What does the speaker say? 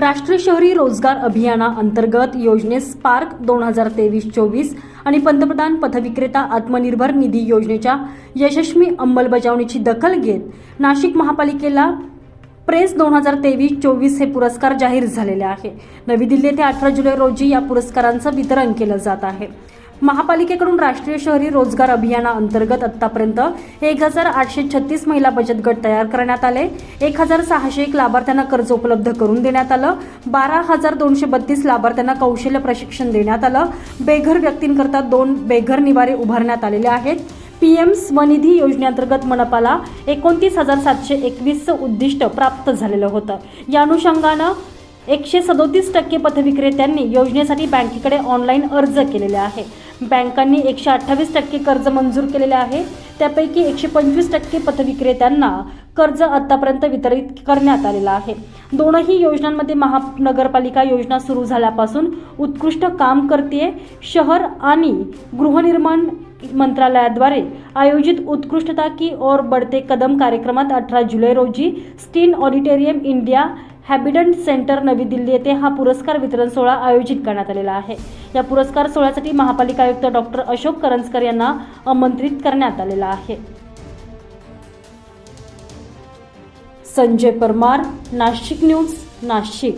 राष्ट्रीय शहरी रोजगार अभियानाअंतर्गत योजनेत स्पार्क दोन हजार तेवीस चोवीस आणि पंतप्रधान पथविक्रेता आत्मनिर्भर निधी योजनेच्या यशस्वी अंमलबजावणीची दखल घेत नाशिक महापालिकेला प्रेस दोन हजार तेवीस चोवीस हे पुरस्कार जाहीर झालेले आहे. नवी दिल्ली येथे अठरा जुलै रोजी या पुरस्कारांचं वितरण केलं जात आहे. महापालिकेकडून राष्ट्रीय शहरी रोजगार अभियानाअंतर्गत आत्तापर्यंत एक हजार आठशे छत्तीस महिला बचत गट तयार करण्यात आले. एक हजार सहाशे एक लाभार्थ्यांना कर्ज उपलब्ध करून देण्यात आलं. बारा हजार दोनशे बत्तीस लाभार्थ्यांना कौशल्य प्रशिक्षण देण्यात आलं. बेघर व्यक्तींकरता दोन बेघर निवारे उभारण्यात आलेले आहेत. पीएम स्वनिधी योजनेअंतर्गत मनपाला एकोणतीस हजार सातशे एकवीसचं उद्दिष्ट प्राप्त झालेलं होतं. या अनुषंगानं एकशे सदोतीस टक्के पथविक्रेत्यांनी योजनेसाठी बँकेकडे ऑनलाईन अर्ज केलेले आहे. बँकांनी एकशे अठ्ठावीस टक्के कर्ज मंजूर केलेले आहे. त्यापैकी एकशे पंचवीस टक्के पथविक्रेत्यांना कर्ज आतापर्यंत वितरित करण्यात आलेलं आहे. दोनही योजनांमध्ये महानगरपालिका योजना सुरू झाल्यापासून उत्कृष्ट काम करते शहर आणि गृहनिर्माण मंत्रालयाद्वारे आयोजित उत्कृष्टता की ओर बढ़ते कदम कार्यक्रमात अठरा जुलै रोजी Stein auditorium India habitat center नवी दिल्ली येथे हा पुरस्कार वितरण सोहळा आयोजित करण्यात आलेला आहे. या पुरस्कार सोहळ्यासाठी महापालिका आयुक्त डॉक्टर अशोक करंजकर यांना आमंत्रित करण्यात आलेला आहे. संजय परमार नाशिक न्यूज नाशिक.